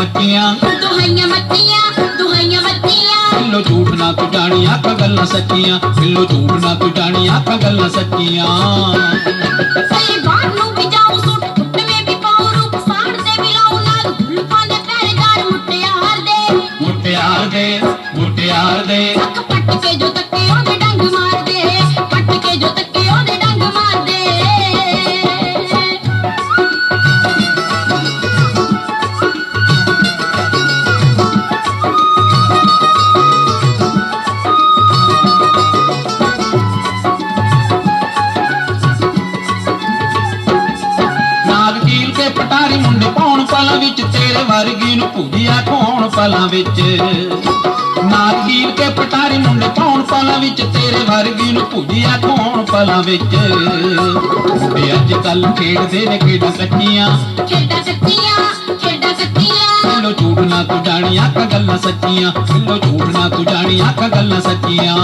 ਸੱਚੀਆਂ ਦੁਹਾਈਆਂ ਮੱਤੀਆਂ ਦੁਹਾਈਆਂ ਮੱਤੀਆਂ ਬਿੱਲੋ ਝੂਠ ਨਾ ਤੂੰ ਜਾਣੀ ਆਖ ਗੱਲਾਂ ਸੱਚੀਆਂ। ਬਿੱਲੋ ਝੂਠ ਨਾ ਤੂੰ ਜਾਣੀ ਆਖ ਗੱਲਾਂ ਸੱਚੀਆਂ। ਬਾਹਰ ਨੂੰ ਵੀ ਜਾਉ ਸੁੱਟ ਟੁੱਟਵੇਂ ਵੀ ਪਾਉ ਰੂਪ ਸਾੜ ਤੇ ਵੀ ਲਾਉ ਨਾਲ ਗੁਲਫਾਂ ਦੇ ਪਹਿਰੇਦਾਰ ਮੁੱਟਿਆਰ ਦੇ। ਮੁਟਿਆਰ ਦੇ ਮੁਟਿਆਰ ਦੇ। ਤੇਰੇ ਵਰਗੀ ਨੂੰ ਭੁਜਿਆ ਖੋਣ ਪਲਾਂ ਵਿੱਚ। ਨਾਗ ਕੀਲ ਕੇ ਪਟਾਰੀ ਮੁੰਡੇ ਪਾਉਣ ਪਲਾਂ ਵਿੱਚ ਤੇਰੇ ਵਰਗੀ ਨੂੰ ਭੁਜਿਆ ਖੋਣ ਪਲਾਂ ਵਿੱਚ। ਮੁੰਡੇ ਅੱਜ ਕੱਲ ਖੇਡਦੇ ਨੇ ਖੇਡਾਂ ਕੱਚੀਆਂ ਖੇਡਾਂ ਕੱਚੀਆਂ ਖੇਡਾਂ ਕੱਚੀਆਂ ਬਿੱਲੋ ਝੂਠ ਨਾ ਤੂੰ ਜਾਣੀ ਆਖ ਗੱਲਾਂ ਸੱਚੀਆਂ। ਬਿੱਲੋ ਝੂਠ ਨਾ ਤੂੰ ਜਾਣੀ ਆਖ ਗੱਲਾਂ ਸੱਚੀਆਂ।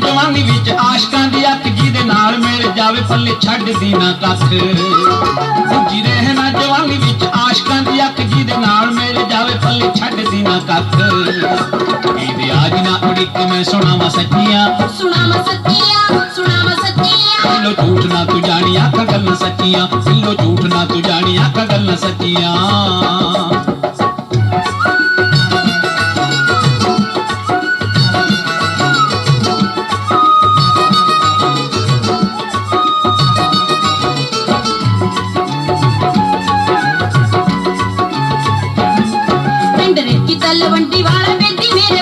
ਜਵਾਨੀ ਵਿੱਚ ਆਸ਼ਕਾਂ ਦੀ ਅੱਤ ਜੀ ਦੇ ਨਾਲ ਮਿਲ ਜਾਵੇ ਪੱਲੇ ਛੱਡਦੀ ਨਾ ਕੱਖ। ਦੂਜੀ ਰਹੇ ਜਵਾਨੀ ਵਿੱਚ ਆਸ਼ਕਾਂ ਦੀ ਅੱਖ ਜੀ ਦੇ ਨਾਲ ਮਿਲ ਜਾਵੇ ਪੱਲੇ ਛੱਡਦੀ ਨਾ ਕੱਖ। ਇਹਦੇ ਆਜ ਨਾ ਉਡੀਕ ਮੈਂ ਸੁਣਾਵਾਂ ਸੱਚੀਆਂ। ਸੁਣਾਵਾ ਸੱਚੀਆਂ ਸੁਣਾਵਾ ਸੱਚੀਆਂ। ਬਿੱਲੋ ਝੂਠ ਨਾ ਤੂੰ ਜਾਣੀ ਆਖ ਗੱਲਾਂ ਸੱਚੀਆਂ। ਬਿੱਲੋ ਝੂਠ ਨਾ ਤੂੰ ਜਾਣੀ ਆਖ ਗੱਲਾਂ ਸੱਚੀਆਂ। வண்டி வாழ வேண்டி வேறு